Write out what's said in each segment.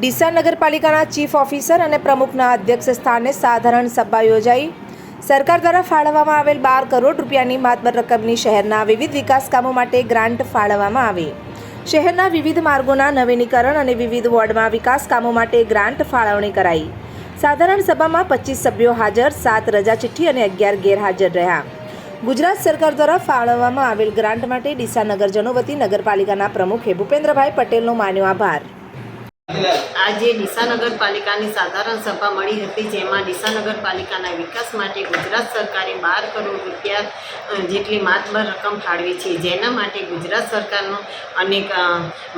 ડીસા નગરપાલિકાના chief officer અને પ્રમુખના અધ્યક્ષ સ્થાને સાધારણ સભા યોજાઈ. સરકાર દ્વારા ફાળવવામાં આવેલ બાર કરોડ રૂપિયાની માતબર રકમની શહેરના વિવિધ વિકાસ કામો માટે ગ્રાન્ટ ફાળવવામાં આવી. શહેરના વિવિધ માર્ગોના નવીનીકરણ અને વિવિધ વોર્ડમાં વિકાસ કામો માટે ગ્રાન્ટ ફાળવણી કરાઈ. સાધારણ સભામાં પચીસ સભ્યો હાજર, સાત રજા ચિઠ્ઠી અને અગિયાર ગેરહાજર રહ્યા. ગુજરાત સરકાર દ્વારા ફાળવવામાં આવેલ ગ્રાન્ટ માટે ડીસા નગરજનો વતી નગરપાલિકાના પ્રમુખે ભૂપેન્દ્રભાઈ પટેલનો માન્યો આભાર. આજે ડીસા નગરપાલિકાની સાધારણ સભા મળી હતી, જેમાં ડીસા નગરપાલિકાના વિકાસ માટે ગુજરાત સરકારે બાર કરોડ રૂપિયા જેટલી માતબર રકમ ફાળવી છે. જેના માટે ગુજરાત સરકારનો અનેક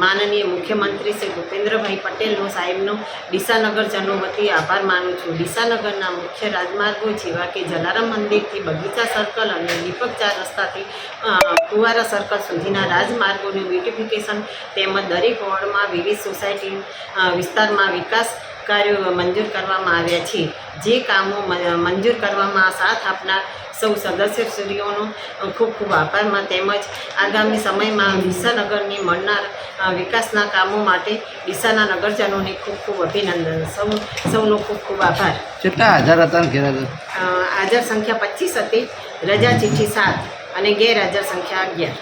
માનનીય મુખ્યમંત્રી શ્રી ભૂપેન્દ્રભાઈ પટેલનો સાહેબનો ડીસા નગરજનો વતી આભાર માનું છું. ડીસા નગરના મુખ્ય રાજમાર્ગો જેવા કે જલારામ મંદિરથી બગીચા સર્કલ અને દીપક ચાર રસ્તાથી કુવારા સર્કલ સુધીના રાજમાર્ગોનું બ્યુટિફિકેશન તેમજ દરેક વોર્ડમાં વિવિધ સોસાયટી વિસ્તારમાં વિકાસ કાર્યો મંજૂર કરવામાં આવ્યા છે. જે કામો મંજૂર કરવામાં સાથ આપનાર સૌ સદસ્યશ્રીઓનો ખૂબ ખૂબ આભારમાં તેમજ આગામી સમયમાં ડીસાનગરની મળનાર વિકાસના કામો માટે ડીસાના નગરજનોને ખૂબ ખૂબ અભિનંદન. સૌ સૌનો ખૂબ ખૂબ આભાર. કેટલા હાજર હતા હાજર સંખ્યા પચીસ હતી. રજા ચિઠ્ઠી સાત અને ગેરહાજર સંખ્યા અગિયાર.